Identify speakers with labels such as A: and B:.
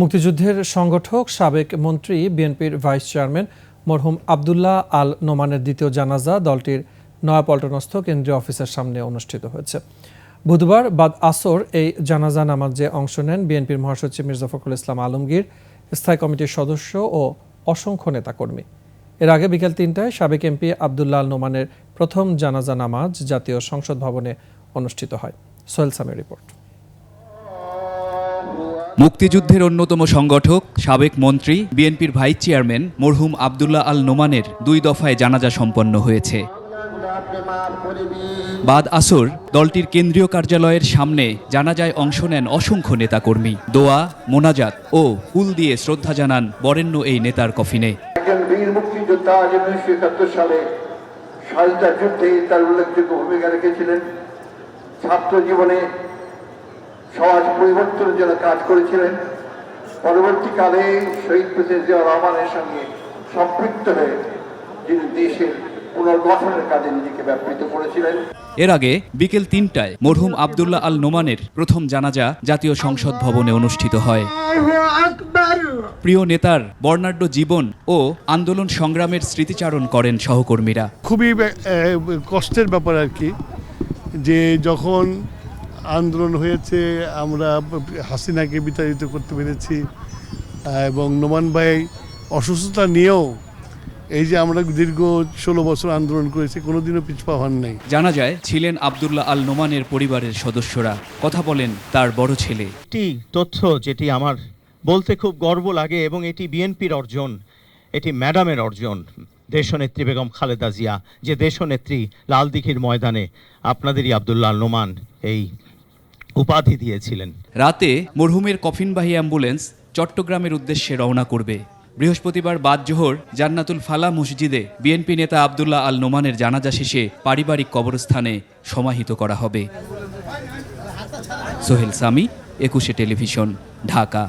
A: মুক্তিযুদ্ধের সংগঠক, সাবেক মন্ত্রী, বিএনপির ভাইস চেয়ারম্যান মরহুম আবদুল্লাহ আল নোমানের দ্বিতীয় জানাজা দলটির নয়াপল্টনস্থ কেন্দ্রীয় অফিসের সামনে অনুষ্ঠিত হয়েছে। বুধবার বাদ আসর এই জানাজা নামাজে অংশ নেন বিএনপির মহাসচিব মির্জা ফখরুল ইসলাম আলমগীর, স্থায়ী কমিটির সদস্য ও অসংখ্য নেতাকর্মী। এর আগে বিকেল তিনটায় সাবেক এমপি আবদুল্লাহ আল নোমানের প্রথম জানাজা নামাজ জাতীয় সংসদ ভবনে অনুষ্ঠিত হয়। সোহেল সামের রিপোর্ট।
B: মুক্তিযুদ্ধের অন্যতম সংগঠক, সাবেক মন্ত্রী, বিএনপির ভাইস চেয়ারম্যান মরহুম আবদুল্লাহ আল নোমানের দুই দফায় জানাজা সম্পন্ন হয়েছে। বাদ আসর দলটির কেন্দ্রীয় কার্যালয়ের সামনে জানাজায় অংশ নেন অসংখ্য নেতাকর্মী। দোয়া, মোনাজাত ও ফুল দিয়ে শ্রদ্ধা জানান বরেণ্য এই নেতার কফিনে।
C: ছাত্র জীবনে সমাজ পরিবর্তনের জন্য কাজ করেছিলেন। পরবর্তীকালে শহীদ প্রেসিডেন্ট জিয়া রহমানের সঙ্গে সম্পৃক্ত হয়ে যিনি দেশের পুনর্গঠনের কাজে নিজেকে ব্যাপৃত করেছিলেন।
B: এর আগে বিকেল তিনটায় মরহুম আবদুল্লাহ আল নোমানের প্রথম জানাজা জাতীয় সংসদ ভবনে অনুষ্ঠিত হয়। প্রিয় নেতার বর্ণাঢ্য জীবন ও আন্দোলন সংগ্রামের স্মৃতিচারণ করেন সহকর্মীরা।
D: খুবই কষ্টের ব্যাপার আর কি যে যখন আন্দোলন হয়েছে আমরা হাসিনাকে বিতাড়িত করতে পেরেছি এবং নোমান ভাই অসুস্থতা নিয়েও এই যে আমরা দীর্ঘ ষোলো বছর আন্দোলন করেছি কোনোদিনও পিছপা হন নাই।
B: জানা যায় ছিলেন আবদুল্লাহ আল নোমানের পরিবারের সদস্যরা। কথা বলেন তার বড় ছেলে।
E: একটি তথ্য যেটি আমার বলতে খুব গর্ব লাগে এবং এটি বিএনপির অর্জন এটি ম্যাডামের অর্জন দেশনেত্রী বেগম খালেদা জিয়া যে দেশনেত্রী লালদিঘির ময়দানে আপনাদেরই আবদুল্লাহ নোমান এই উপাধি দিয়েছিলেন।
B: রাতে মরহুমের কফিনবাহী অ্যাম্বুলেন্স চট্টগ্রামের উদ্দেশ্যে রওনা করবে। বৃহস্পতিবার বাদ জোহর জান্নাতুল ফালা মসজিদে বিএনপি নেতা আবদুল্লাহ আল নোমানের জানাজা শেষে পারিবারিক কবরস্থানে সমাহিত করা হবে। সোহেল সামি, একুশে টেলিভিশন, ঢাকা।